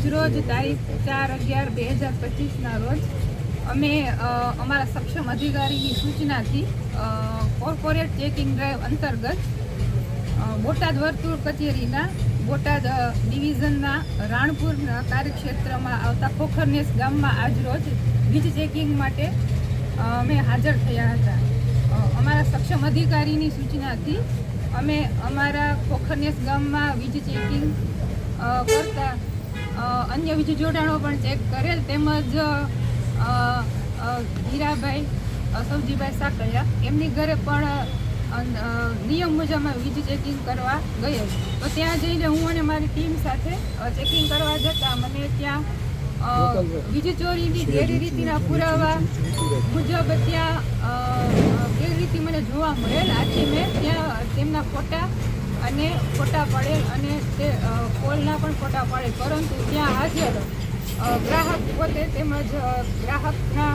આજરોજ તારીખ ચાર અગિયાર બે હજાર પચીસના રોજ અમે અમારા સક્ષમ અધિકારીની સૂચનાથી કોર્પોરેટ ચેકિંગ ડ્રાઈવ અંતર્ગત બોટાદ વર્તુળ કચેરીના, બોટાદ ડિવિઝનના રાણપુર કાર્યક્ષેત્રમાં આવતા ખોખરનેસ ગામમાં આજરોજ વીજ ચેકિંગ માટે અમે હાજર થયા હતા. અમારા સક્ષમ અધિકારીની સૂચનાથી અમે અમારા ખોખરનેસ ગામમાં વીજ ચેકિંગ અન્ય વીજ જોડાણો પણ ચેક કરેલ. તેમજ હીરાભાઈ સૌજીભાઈ સાકરિયા, એમની ઘરે પણ નિયમ મુજબ અમે વીજ ચેકિંગ કરવા ગયેલ તો ત્યાં જઈને હું અને મારી ટીમ સાથે ચેકિંગ કરવા જતાં મને ત્યાં વીજ ચોરીની ગેરરીતિના પુરાવા મુજબ ત્યાં ગેરરીતિ મને જોવા મળેલ. આથી મેં ત્યાં, તેમના ફોટા અને ફોટા પડે અને તે કોલના પણ ફોટા પડે. પરંતુ ત્યાં હાજર ગ્રાહક પોતે તેમજ ગ્રાહકના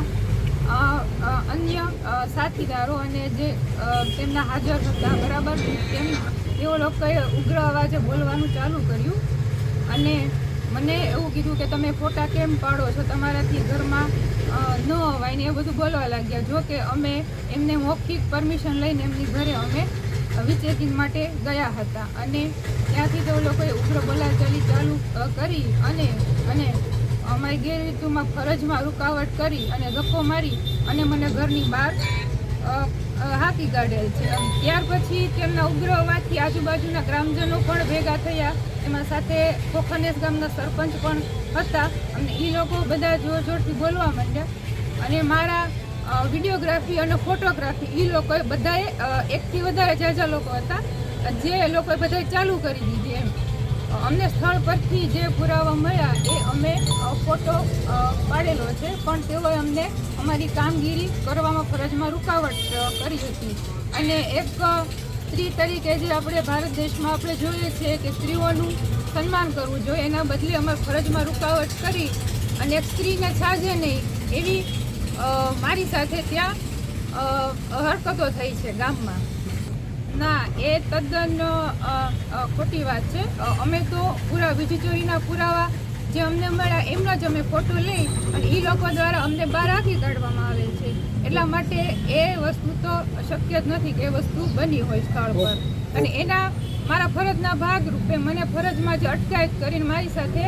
અન્ય સાથીદારો અને જે તેમના હાજર હતા, બરાબર? તેમ, તેઓ લોકોએ ઉગ્ર અવાજે બોલવાનું ચાલુ કર્યું. અને મને એવું કીધું કે તમે ફોટા કેમ પાડો છો? તમારાથી ઘરમાં ન અવાય ને એ બધું બોલવા લાગ્યા. જો કે અમે એમને મૌખિક પરમિશન લઈને એમની ઘરે અમે વિચેકિંગ માટે ગયા હતા અને ત્યાંથી તેઓ લોકોએ ઉગ્ર બોલાચાલી ચાલુ કરી અને અને અમારી ગેરરીતુમાં ફરજમાં રૂકાવટ કરી અને ગપ્પો મારી અને મને ઘરની બહાર હાકી કાઢેલ છે. ત્યાર પછી તેમના ઉગ્ર અવાજથી આજુબાજુના ગ્રામજનો પણ ભેગા થયા. એમાં સાથે ખોખનેસ ગામના સરપંચ પણ હતા. અને એ લોકો બધા જોર જોરથી બોલવા માંડ્યા. અને મારા વિડીયોગ્રાફી અને ફોટોગ્રાફી એ લોકોએ બધાએ એકથી વધારે જાજા લોકો હતા, જે લોકોએ બધાએ ચાલુ કરી દીધી એમ. અમને સ્થળ પરથી જે પુરાવા મળ્યા, એ અમે ફોટો પાડેલો છે. પણ તેઓએ અમને અમારી કામગીરી કરવામાં ફરજમાં રૂકાવટ કરી હતી. અને એક સ્ત્રી તરીકે જે આપણે ભારત દેશમાં આપણે જોઈએ છીએ કે સ્ત્રીઓનું સન્માન કરવું જોઈએ, એના બદલે અમારે ફરજમાં રૂકાવટ કરી અને એક સ્ત્રીને છાજે નહીં, એવી મારી સાથે ત્યાં હરકતો થઈ છે ગામમાં. ના એ તદ્દન ખોટી વાત છે. અમે તો પૂરા વીજ ચોરીના પુરાવા જે અમને મળ્યા એમનો જ અમે ફોટો લઈ અને એ લોકો દ્વારા અમને બહાર રાખી કાઢવામાં આવેલ છે. એટલા માટે એ વસ્તુ તો શક્ય જ નથી કે એ વસ્તુ બની હોય સ્થળ પર. અને એના મારા ફરજના ભાગરૂપે મને ફરજમાં જે અટકાયત કરીને મારી સાથે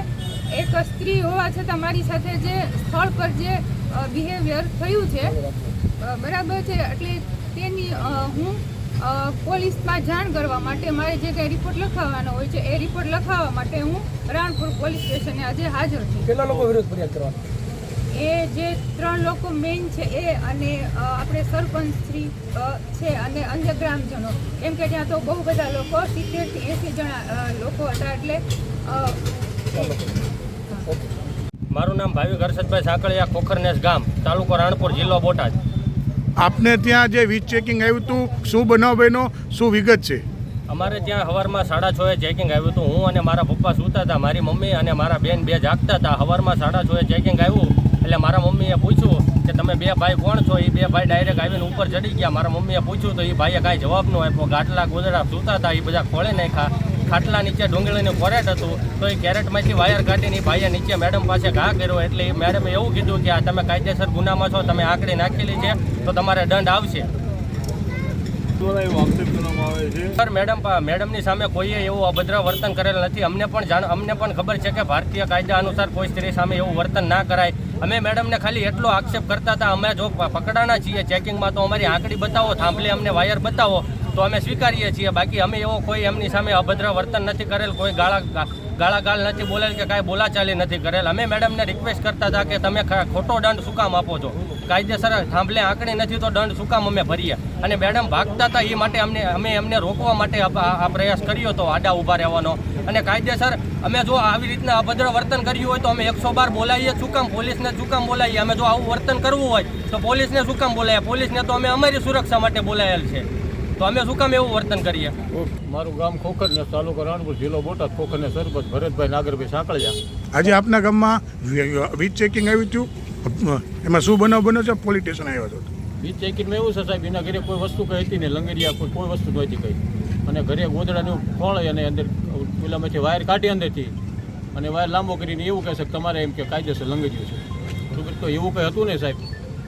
એક સ્ત્રી હોવા છતાં મારી સાથે જે સ્થળ પર જે બિહેવિયર થયું છે. બરાબર છે. એટલે તેની હું પોલીસમાં જાણ કરવા માટે મારે જે કંઈ રિપોર્ટ લખાવવાનો હોય છે એ રિપોર્ટ લખાવવા માટે હું રાણપુર પોલીસ સ્ટેશને આજે હાજર છું. કેટલા લોકો વિરોધ ફરિયાદ કરવાના એ જે ત્રણ લોકો મેઇન છે એ અને આપણે સરપંચ શ્રી છે અને અન્ય ગ્રામજનો. કેમ કે ત્યાં તો બહુ બધા લોકો સિત્તેરથી એંસી જણા લોકો હતા એટલે મારું નામ ભાવિક હર્ષદભાઈ સાંકળિયા કોખરનેસ ગામ તાલુકો રાણપુર જિલ્લો બોટાદ. આપને ત્યાં જે વીજ ચેકિંગ આવ્યું હતું શું બનાવ બન્યો શું વિગત છે? અમારે ત્યાં સવારમાં સાડા છ એ ચેકિંગ આવ્યું હતું. હું અને મારા પપ્પા સૂતા હતા મારી મમ્મી અને મારા બેન બે જાગતા હતા. સવારમાં સાડા છ એ ચેકિંગ આવ્યું એટલે મારા મમ્મીએ પૂછ્યું કે તમે બે ભાઈ કોણ છો? એ બે ભાઈ ડાયરેક્ટ આવીને ઉપર ચડી ગયા. મારા મમ્મીએ પૂછ્યું તો એ ભાઈએ કાંઈ જવાબ ન આપ્યો. ગાટલા ગોદડા સૂતા હતા એ બધા ખોળે નાખ્યા. ખાટલા નીચે ડુંગળીનું કોરેટ હતું, તો એ કેરેટમાંથી વાયર કાઢીને ભાઈએ નીચે મેડમ પાસે ઘા કર્યો એટલે એ મેડમે એવું કીધું કે આ તમે કાયદેસર ગુનામાં છો, તમે આંકડી નાખેલી છે, તો તમારે દંડ આવશે. સર, મેડમ મેડમની સામે કોઈએ એવું અભદ્ર વર્તન કરેલ નથી. અમને પણ જાણ, અમને પણ ખબર છે કે ભારતીય કાયદા અનુસાર કોઈ સ્ત્રી સામે એવું વર્તન ના કરાય. અમે મેડમને ખાલી એટલો આક્ષેપ કરતા હતા, અમે જો પકડાના છીએ ચેકિંગમાં, તો અમારી આંકડી બતાવો, થાંભલે અમને વાયર બતાવો. તો અમે સ્વીકારીએ છીએ. બાકી અમે એવો કોઈ એમની સામે અભદ્ર વર્તન નથી કરેલ, કોઈ ગાળા ગાળા ગાળાગાળ નથી બોલેલ કે કાંઈ બોલાચાલી નથી કરેલ. અમે મેડમને રિક્વેસ્ટ કરતા હતા કે તમે ખોટો દંડ શું કામ આપો છો. કાયદેસર થાંભલે આંકડી નથી તો દંડ શું કામ અમે ભરીએ. અને મેડમ ભાગતા હતા એ માટે અમને, અમે એમને રોકવા માટે આ પ્રયાસ કર્યો હતો, આડા ઊભા રહેવાનો. અને કાયદેસર અમે જો આવી રીતના અભદ્ર વર્તન કર્યું હોય તો અમે એકસો બાર બોલાવીએ શું કામ પોલીસને શું કામ બોલાવીએ અમે જો આવું વર્તન કરવું હોય તો પોલીસને શું કામ બોલાવીએ પોલીસને તો અમે અમારી સુરક્ષા માટે બોલાયેલ છે. તો અમે શું કામ એવું વર્તન કરીએ? મારું ગામ ખોખરને તાલુકો રાણપુર જિલ્લો બોટાદ ખોખરને સરપંચ ભરતભાઈ નાગરભાઈ સાંકળિયા. આજે આપના ગામમાં વીજ ચેકિંગ આવ્યું હતું એમાં શું બનાવ બન્યો છે? પોલીસ સ્ટેશન આવ્યો હતો વીજ ચેકિંગમાં એવું છે સાહેબ એના ઘરે કોઈ વસ્તુ કઈ હતી ને લંગરિયા કોઈ કોઈ વસ્તુ નહોતી કઈ. અને ઘરે ગોદડાનું ફળ અને અંદર પેલામાંથી વાયર કાઢી અંદરથી. અને વાયર લાંબો કરીને એવું કહે છે કે તમારે એમ કે કાયદેસર લંગેર્યું છે. બરોબર તો એવું કંઈ હતું ને સાહેબ?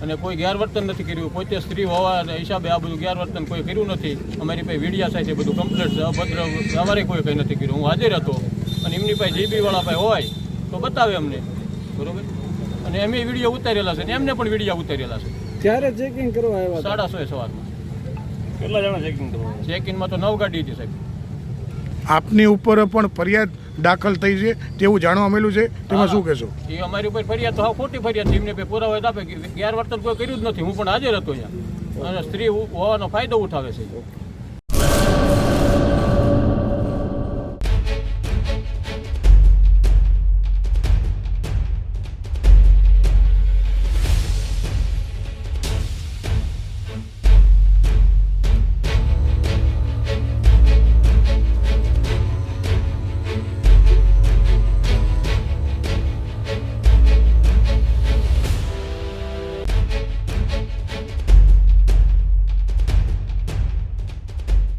અને કોઈ ગેરવર્તન નથી કર્યું. પોતે સ્ત્રી હોવાના હિસાબે આ બધું ગેરવર્તન કોઈ કર્યું નથી. અમારી પાસે વીડિયા સાથે બધું કમ્પ્લેટ છે અભદ્ર અમારે કોઈ કંઈ નથી કર્યું. હું હાજર હતો. અને એમની પાસે જીબીવાળા પાસે હોય તો બતાવે અમને. બરોબર? અને એમ વીડિયો ઉતારેલા છે ને એમને પણ વીડિયો ઉતારેલા છે. ત્યારે ચેકિંગ કરવા આવ્યા સાડા સો સવારમાં. કેટલા જણા ચેકિંગ કરવા ચેકિંગમાં તો નવ ગાડી હતી સાહેબ. આપની ઉપર પણ ફરિયાદ દાખલ થઈ છે તેવું જાણવા મળ્યું છે. તેમાં શું કહેશો? એ અમારી ઉપર ફરિયાદ તો હા ખોટી ફરિયાદ એમને પે પુરાવા આપે. ગેરવર્તન કોઈ કર્યું જ નથી. હું પણ હાજર હતો અહીંયા. અને સ્ત્રી હોવાનો ફાયદો ઉઠાવે છે.